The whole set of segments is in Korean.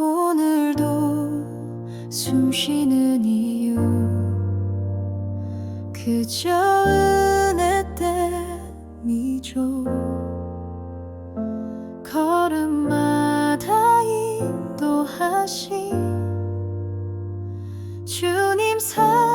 오늘도 숨 쉬는 이유. 그저 은혜 때미죠. 걸음마다 인도하신 주님 사랑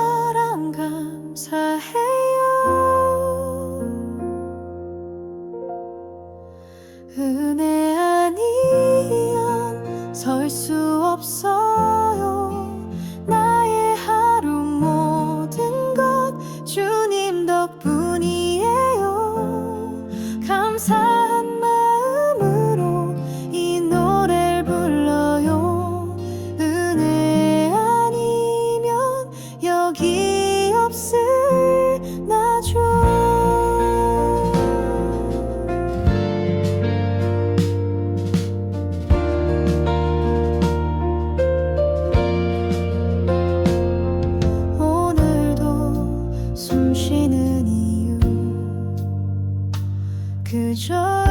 宇宙。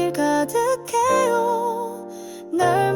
길 가득해요. 날